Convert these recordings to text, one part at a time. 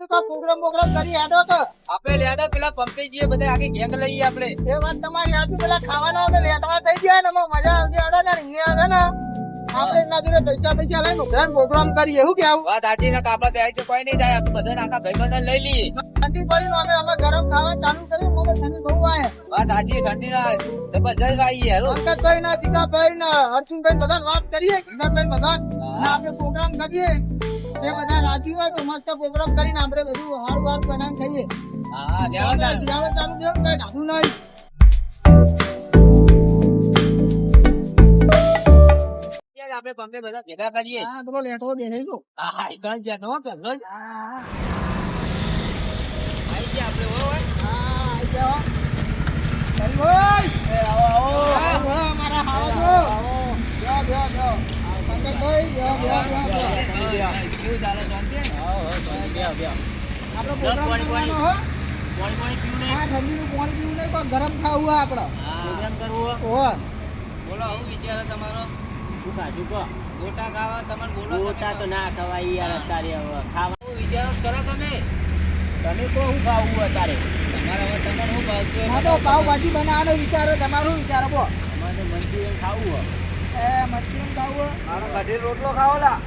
Programme programme કરી હેડો તો. આપણે લેડા પેલા પંપે બધા આગે ગેંગ લઈએ આપણે. એ વાત તમારી આજુ પેલા ખાવાના હોય લેટવા થઈ ગયા ને મજા આવતી હેડો ને અહીંયા આવે ને. આપણે એના જોડે પૈસા પૈસા લઈને પ્રોગ્રામ પ્રોગ્રામ કરીએ એવું કેવું? વાત સાચી ને કાપડા ત્યાં તો કોઈ નહીં જાય આપણે બધા આખા ભાઈબંધો લઈ લઈએ. ઠંડી પડી અમે અમે ગરમ ખાવા ચાલુ કર્યું મગજ ઠંડી બહુ આવે વાત સાચી ઠંડી ના જબરજસ્ત આવીએ હેરો પંકજભાઈ ના દિશાભાઈ ના અર્જુનભાઈ બધા વાત કરીએ કિશનભાઈ આપણે પ્રોગ્રામ કરીએ. એ બધા રાજી હોય તો મસ્ત પ્રોગ્રામ કરીને આપણે બધું હારું વાર બનાવીને ખાઈએ. હા. શિયાળો ચાલુ થયો કઈ ગાધું નહીં. આપણે પંપે બધા ભેગા કરીએ. હા પેલો લેટો બેસી ગયો. હા હા એકદમ છે નો ચલો જ. આઈ ગયા આપણે હોય હા. આઈ જાઓ ભાઈ આવો આવો. મારા હાવા જો. બેહો, બેહો, ગરમ ખાવું આપડે આપણે. ઓહો. બોલો હું વિચારો તમારો શું ખાશું કહો? ગોટા ખાવા તમારે બોલો તો ના ખવાય યાર અત્યારે હવે ખાવા હું વિચારો કરો તમે તમે કહો હું ખાવું અત્યારે તમારે હવે તમારે શું ભાવતું હા તો પાવભાજી બનાવવાનો વિચારો તમારું વિચારો બો તો મંચુરિયન ખાવું હોય એ મચ્છીનું ખાવું? રોટલો ખાવો લા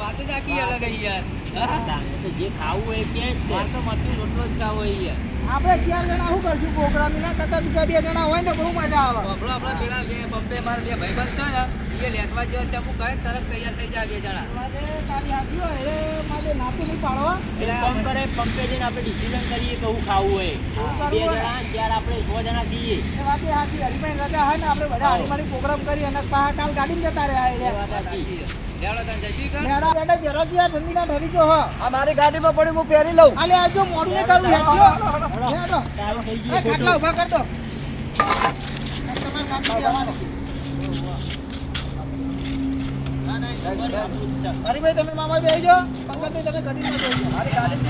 વાત જ આખી અલગ હે યાર. જે ખાવું હોય એ કે તે. તો મરચું રોટલો જ ખાવો યાર આપણે ચાર જણા શું કરશું? પ્રોગ્રામ એના કરતા બીજા બે જણા હોય ને બહુ મજા આવે. આપણો આપણા પેલા બે બબ્બે મારા બે ભાઈબંધ છે ને એ લેટવા જેવા ચમુ કહે તરત તૈયાર થઈ જાય બે જણા. મારે તારી હાથી હોય એ મારે નાતું નહીં પાડવા. કામ કરે પંપે જઈને આપણે ડિસિઝન કરીએ કે હું ખાવું હોય. બે જણા ત્યારે આપણે સો જણા જઈએ એ વાતે હાથી હરીભાઈ રજા હોય ને આપણે બધા પ્રોગ્રામ કરી અને પાછા કાલ ગાડીમાં જતા રહ્યા એ વાત સાચી. લેવડો ગાડી માં મારી પડી હું પહેરી લઉં. અને આજો મોડું ને કરું હેડો. ખાટલા ઊભા કર દો. હરીભાઈ તમે મામા બેસી જાઓ. પંકજભાઈ તમે ગાડીમાં બેસી જાઓ. મારી ગાડી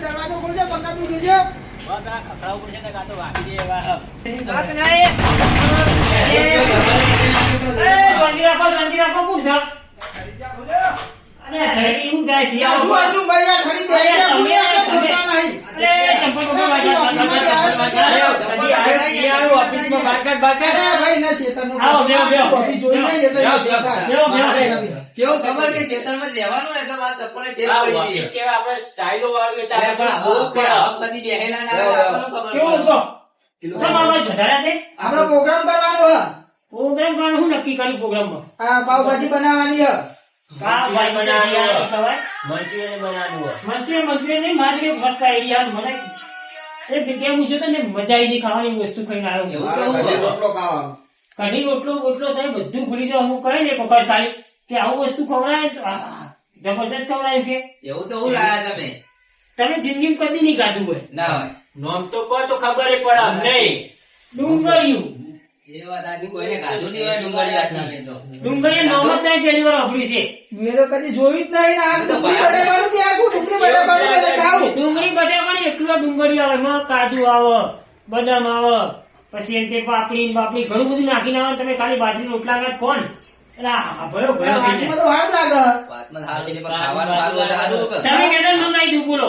દરવાજો ખોલજો પંકજભાઈ જોજો હવે પેલા ખખડાવવું પડશે ને કાં તો અરે ચંપલ વાગ્યા. અરે ભાઈ ના ચેતન આવો, જોઈ નહીં એટલે ખબર કે રહેવાનું ને ચપ્પલે પડી ગઈ. આપણે સ્ટાઈલો વાળું એટલે આપણે બધી બેહેલા ના ખબર કેવું? આપણો પ્રોગ્રામ કરવાનો હે. પ્રોગ્રામ કરવાનું? શું નક્કી કર્યું પ્રોગ્રામમાં? આ પાવભાજી બનાવવાની હે? મંચુરિયન બનાવવાનું મંચુરિયન મંચુરિયન નહીં, મારી મસ્ત idea મને એક જગ્યાએ પૂછ્યું હતું ને મજા આવી ગઈ ખાવાની વસ્તુ ખાઈને આવ્યો એવું કેવું ખાવાનો. કઢી રોટલો બોટલો થાય બધું ભૂલી જાવ હું કરે ને એક વખત ખાલી કે આવું વસ્તુ ખવડાય તો જબરદસ્ત ખવડાય કે. એવું તો હું લાયા તમે. તમે જિંદગી કદી નહીં ગાધું હોય. ના હોય. નોમ તો કહો તો ખબર પડે. અમને ડુંગળિયું. બદામ આવે પછી એમ કે પાપડી બાપડી ઘણું બધું નાખીને આવે તમે ખાલી બાજરી રોટલા કાઢ કોણ. તમે કેટલા મંગાઈ દઉં બોલો.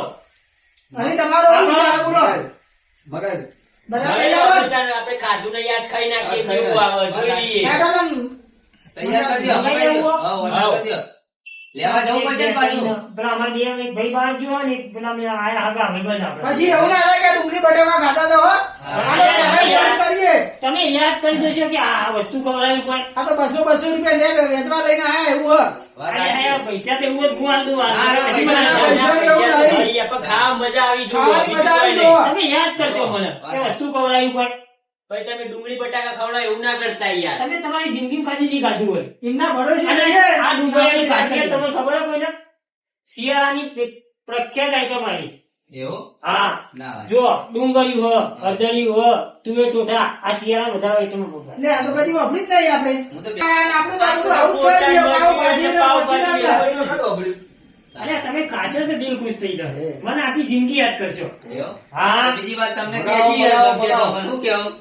અને તમારો વિચાર આપણે ખાધું ને યાદ ખાઈ નાખીએ આવે. તૈયાર. લેવા જવું પડશે પાછું? પેલા અમારા બે એક ભાઈ બહાર ગયો ને એક પેલા મેં આયા આગા ભાઈ બધા પછી એવું ના ડુંગળી બટેકા ખાતા તો હો આ તો તમે ફોન કરીએ તમે યાદ કરી દેશે કે આ વસ્તુ ખવડાવી પણ આ તો બસો બસો રૂપિયા લે વેચવા લઈને આયા એવું હો પૈસા તો એવું જ હું દઉં, મજા આવી. નહીં. તમે યાદ કરશો મને કે વસ્તુ ખવડાવી પણ ભાઈ તમે ડુંગળી બટાકા ખવડાવ એવું ના કરતા યાર. તમે તમારી જિંદગી ખાધી નહીં ખાધું હોય. એમના ભરોસે આ ડુંગળીની ખાસિયત તમને ખબર હોય કોઈને? શિયાળાની પ્ર- પ્રખ્યાત આઈટમ આવી. એવું? હા. જો હો હો આ શિયાળા આ તો કદી વાપરી જ નહીં આપણે. તમે ખાશો તો દિલ ખુશ થઈ જશે મને આખી જિંદગી યાદ કરશો. હા. બીજી વાત તમને કેવી તો એમ કહો કરો.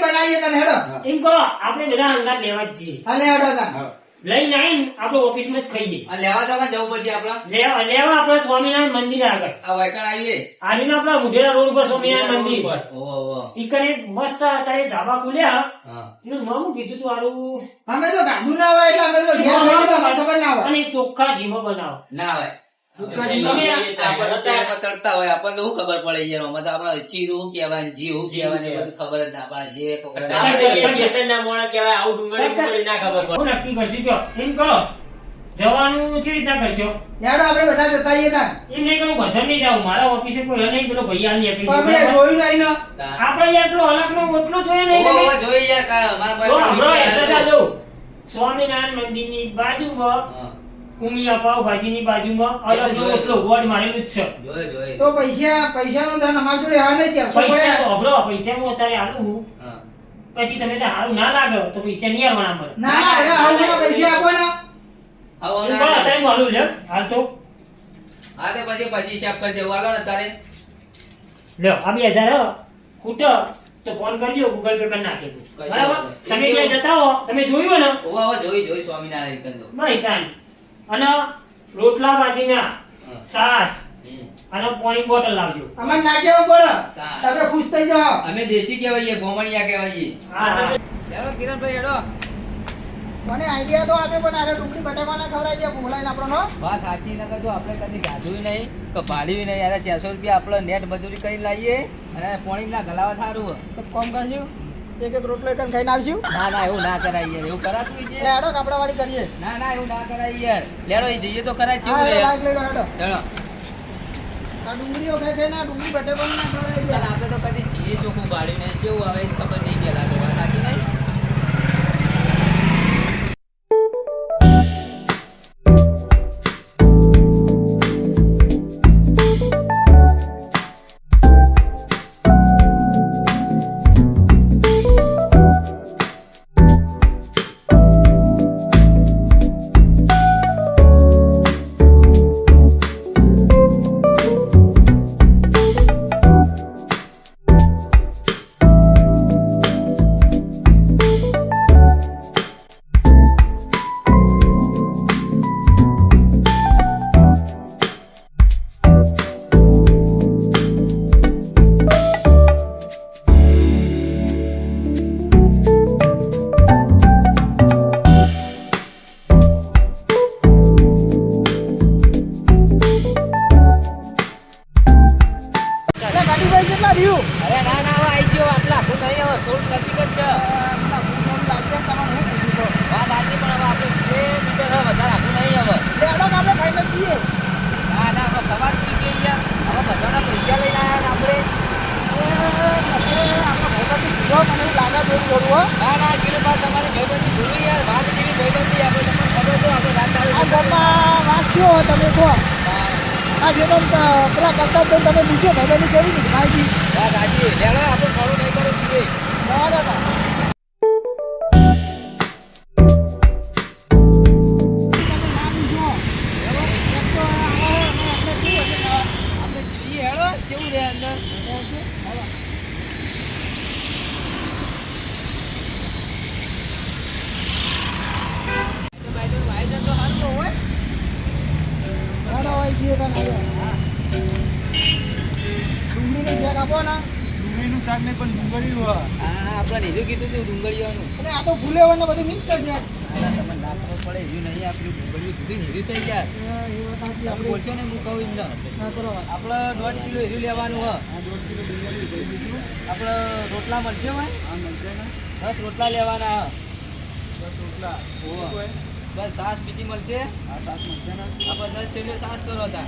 બનાવીએ તને હેડો. એમ કરો આપણે બધા અંગાત લેવા જ છીએ. હેડો તા. લઈને આવીને આપણે ઓફિસમાં જ ખાઈએ આ લેવા જવા જવું પડશે આપડે લેવા લેવા આપણે સ્વામિનારાયણ મંદિર આગળ. આવીએ? આવીને આપણા મુઢેરા રોડ ઉપર સ્વામિનારાયણ મંદિર. ઓહો, ઓહો. ઈ કને મસ્ત અત્યારે ધાબા ખુલ્યા. એનું નામ કીધું તું આડું? અમે તો ગાંધુ ના આવે એટલે અમે તો અને ચોખ્ખા જીમો બનાવો. ના હોય દુકાને તમે આપણે તો તેલમાં તળતા હોય આપણને શું ખબર પડે યાર આમાં તો આપણે ચીરું શું કહેવાય જી શું કહેવાય બધું ખબર જ ના પડે જે આપણે એ ખેતરના મોણા કહેવાય આવું ડુંગળી ડુંગળી ના ખબર પડે. નક્કી કરશું કયો એમ કરો. જવાનું છે રીતના કરશો. હેડો આપણે બધા જતા આવીએ તા એમ નહીં કરું બધા નહીં જાવ મારા ઓફિસે કોઈ નહીં પેલો ભૈયા ની આપણે જોયું નહીં ને. આપણે યાર જોયો નહીં ઓહો, જોઈ યાર કા- ભાઈ એટલે જાજો. સ્વામિનારાયણ મંદિરની બાજુમાં. ઉમિયા પાવભાજીની બાજુમાં. અલગનો જોયું. ઓટલો બોર્ડ મારેલું જ છે. જોયે, જોયે. તો પૈસા પૈસા નો ધન અમાર જોડે હવે નહીં પૈસા તો અભરો પૈસા હું અત્યારે આલું હું. પછી તમે તો હારું ના લાગે તો પૈસા નહીં આવવાના મને ના ના બધા હળવળના પૈસા આપો ને આવો ના કરો, આવે. અત્યારે હું આલું હાલ તો. હા તે પછી પછી હિસાબ કરી દેવું. હાલો ને તારે. લ્યો આ બે હજાર ખૂટ ખૂટે. તો ફોન કરજો ગૂગલ પે કરી નાખી. દઉં. બરાબર? તમે નહીં. જતા હો? તમે જોયું ને? ઓવા જોઈ જોઈ સ્વામિનારાયણ કંદો બસ શાંતિ. અને રોટલા ભાજીના સાસ અને પાણી બોટલ લાવજો. અમારે ના કેવો પડે. તમે ખુશ થઈ જાઓ. અમે દેશી કહેવાઈએ ગોમણિયા કહેવાઈએ. ચાલો કિરણભાઈ હેડો. મને આઈડિયા તો આપે પણ આરે ડુંગળી બટાકા ના ખવડાવી દે બોલાઈને આપણો વાત સાચી ન કહેજો આપણે કદી ગાધું નહીં કે ભાડ્યું નહીં. યાર ચારસો રૂપિયા આપણે નેટ મજૂરી કરી લાવીએ અને પોણીના ગલાવા થારું તો કોમ કરજો. એક એક રોટલો એક ખાઈને આવશું? ના ના એવું ના કરાય યાર એવું કરાતું છે? હેડો કપડા વાળી કરીએ. ના ના એવું ના કરાય યાર. લેડો એ જઈએ તો કરાય છે લાગ લેડો હેડો. ચલો. આ ડુંગળીઓ ખાઈ ખાઈને આ ડુંગળી બટાકા ના કરાય ચાલ આપણે તો કદી જીએ ચોખ્ખું ભાડ્યું નહીં કેવું આવે ખબર નહીં પેલા તો વાત મને એવું લાગે છે થોડું હો. ના ના બાદ તમારી ભાઈબંધી યાર વાત જેવી ભાઈબંધી આપણે તમને ખબર તો આપણે રાત આ ઘરમાં વાંચ્યો હો તમે કહો. આ જે પેલા કરતા તો તમે પૂછો ભાઈબંધી કેવી રીતે માહિતી સાચી લેડો આપણે ફોલો નહીં કરો છીએ. બરાબર. ના આપણે જોઈએ હેડો કેવું રે અંદર? શેક ને નહીં પણ ડુંગળી હા આપણે નીચું કીધું હતું ડુંગળીઓનું. અને આ તો ફૂલેવર ને બધું મિક્સ છે આના તમને ના પડે એવી નહીં આપણું ડુંગળીઓ કીધું નીચું છે યાર. એ વાત સાચી તમે આપણે. બોલશો ને હું કહું એમને. હા, આપણે દોઢ કિલો હીરું લેવાનું હ. આપણે રોટલા મળશે હોય? દસ રોટલા લેવાના હ. હોવે. બસ સાસ બીજી મળશે? આપણે દસ કિલો સાસ કરો હતા.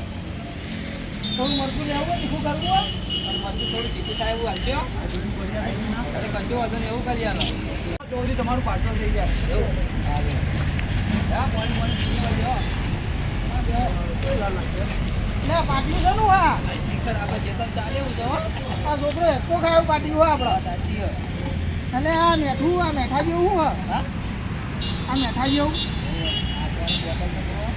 થોડું મરચું લેવું હોય તીખું કરવું હોય? થોડું સીધું થાય એવું હાલશો અરે કશું વાંધો નહીં એવું કરી આલો તમારું પાર્સલ થઈ જાય એવું ને પાટલું છે નું હા આપણે ચેતન ચાલે એવું છે આ છોકરો હેચકો ખાય પાટલું હોય વાત સાચી. અને આ મેઠું આ મેઠા જેવું હા હા? આ મેઠા જેવું આ પાણી બોટલ તો જુઓ.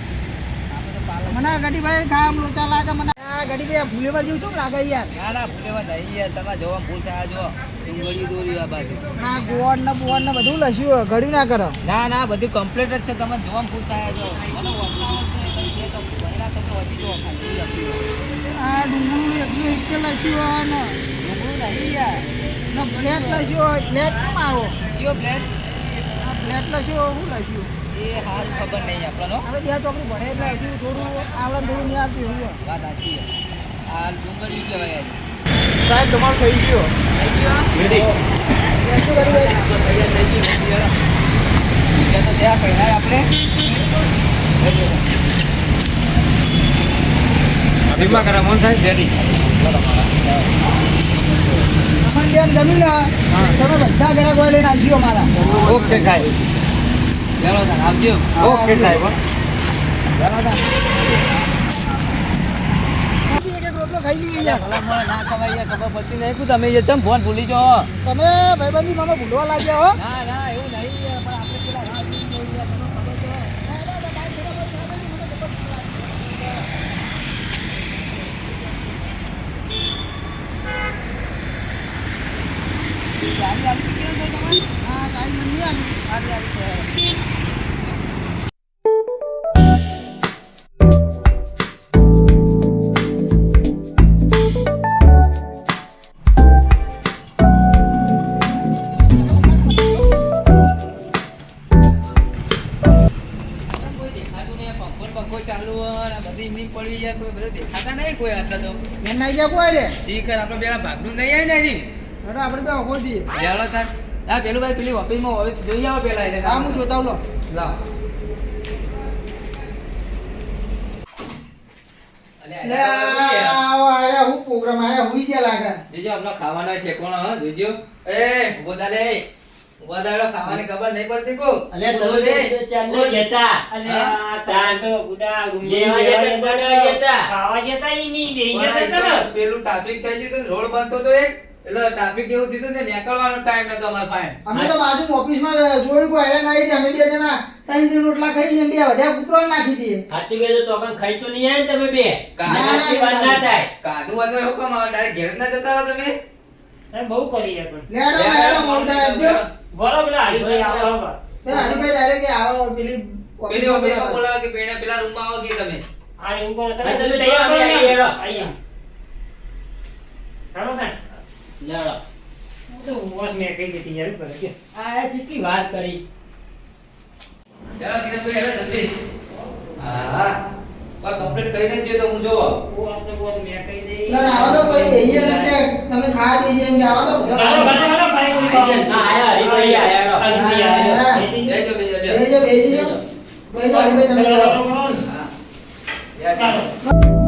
આપણે તો પાલક મને આ ગડીભાઈ કામ લોચા લાગે મને આ ગડીભાઈ ભૂલેવા જેવું શું લાગે યાર. ના ના ભૂલેવા નહીં યાર તમે જોવા ભૂલ થયા જો ડુંગળી દોરી આ બાજુ. ના ગોળ ને બોળ ને બધું લસ્યું ઘડી ના કરો. ના ના બધું કમ્પ્લીટ જ છે તમે જોવા ભૂલ થયા જો મને આ ડુંગળી એકલું એક લસ્યું ને ડુંગળું નહીં યાર. ને પ્લેટ લસ્યું બ્લેટ કેમ આવો? કયો બ્લેટ બ્લેટ લસ્યું શું લસ્યું? એ હાલ ખબર નહીં આપણને. હવે ત્યાં ચોકડી ભણે એટલે હજી થોડું આવડે થોડું નહીં આવતી એવું હોય. વાત સાચી હાલ ડુંગર ડુંગળી કહેવાય સાહેબ તમારું થઈ ગયો. થઈ ગયો? શું કરી તૈયાર થઈ. બીજા તો ત્યાં પહેરાય આપણે. બીમા કરા મોહન સાહેબ રેડી બેન જમી તમે બધા ઘરે કોઈ લઈને આવજો મારા ઓકે સાહેબ. આવજો ઓકે સાહેબ એક એક રોટલો ખાઈ લઈએ યાર ભલા મને ના ખવાય ખબર પડતી નહીં કે તમે જે ફોન ભૂલી જાઓ તમે ભાઈબંધી મને ભૂલવા લાગ્યા હો? ના ના એવું નહીં. પણ આપણે જોઈ જોઈએ યાર, તમને ખબર છે? ચાલી આવી ગઈ છે તમારે? હા આવી કોઈ દેખાતું નહીં, પંખો ને પંખો ચાલુ હોય ને બધી એમની પડી જાય કોઈ બધું દેખાતા નહીં કોઈ આટલા તો. બેન નાઈ ગયા કોઈ? રે શીખર આપણે પેલા ભાગનું નહીં આવી ને આપડે તો ઊભો દઈએ આ પેલું ભાઈ પેલી ઓફિસમાં હવે જોઈ આવો પેલા એને. હા હું જોતા લો. લાવ. હું પ્રોગ્રામ હુઈ છે લાગે. જોજો હમણાં ખાવાનો ઠેકોણો હા જોજો. એ ઊભો લે. ઊભો ખાવાની ખબર નહીં પડતી કો અલે ઊભો લે. અલ્યા તાન તો બુડા લેવા જતા, બનાવવા જતા. ખાવા જતા ઈ નહીં બેહી જતા આ હતા ને. પેલું ટ્રાફિક થઈ ગયું રોડ બંધ હતો એક. એટલે ટ્રાફિક એવું થયું ને નીકળવાનો ટાઈમ નતો અમારે પાસે અમે તો બાજુ ઓફિસમાં જોયું કોઈ હેરાન આવી હતી. અમે બે જણા ત્રણ દિન રોટલા ખાઈ લઈએ બે વધ્યા કૂતરો નાખી દઈએ. સાચું કહેજો તો પણ ખાઈ તો નહીં આવે ને તમે બે. ના, ના થાય કાઢું હતું એવું કામ ડાયરેક્ટ ઘેર ના જતા રહો તમે. તમે બહુ કરી પણ. લેડો લેડો મોડું થાય. જો બરોબર હરીભાઈ આવો હવે. હરીભાઈ ડાયરેક્ટ આવો પેલી પેલી ઓફિસમાં બોલાવો. કે પેલા પેલા રૂમમાં આવો કે તમે? આ રૂમ કરો તમે તૈયાર આવી અમે કરો ને. આવીએ, હેડો. આવીએ. હેડો તાન. લેવડો. હું તો વોશ મેં કહી દીધી યાર, ઉપર કે. આ કેટલી વાત કરી ચાલો કિરણભાઈ હવે જલ્દી હા હા બસ કમ્પ્લીટ કરીને જ તો હું જોવો વોશ ને વોશ મેં કહી દઈ. ના ના આવા તો કોઈ દઈએ ને કે તમે ખાવા દઈએ એમ કે આવા તો. ના, આયા, આયા, આયા, બેજો બેજો બેજો બેજો તમે કરો. હેડો, હેડો. હા યાર,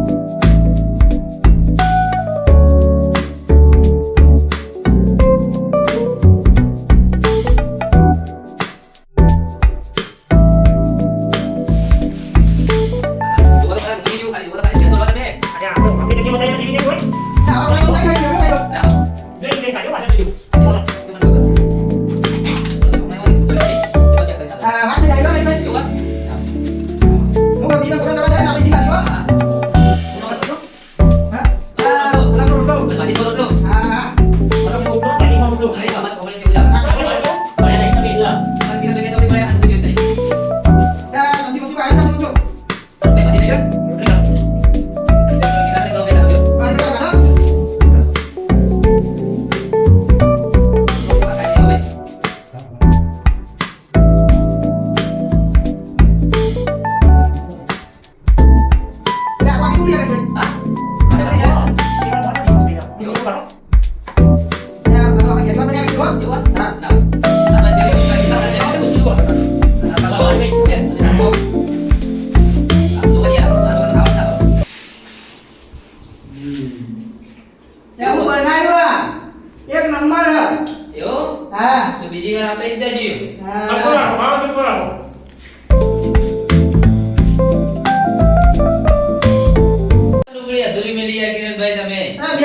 Que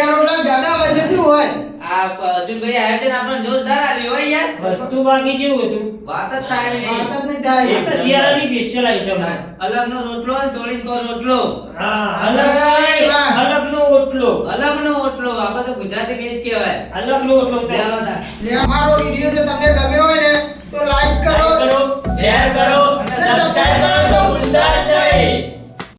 અગિયાર રોટલા ગાદા જેટલું હોય? આ અર્જુનભાઈ આયોજન આપણને થાય નહીં. ગુજરાતી તમને ગમ્યો હોય ને તો લાઈક કરો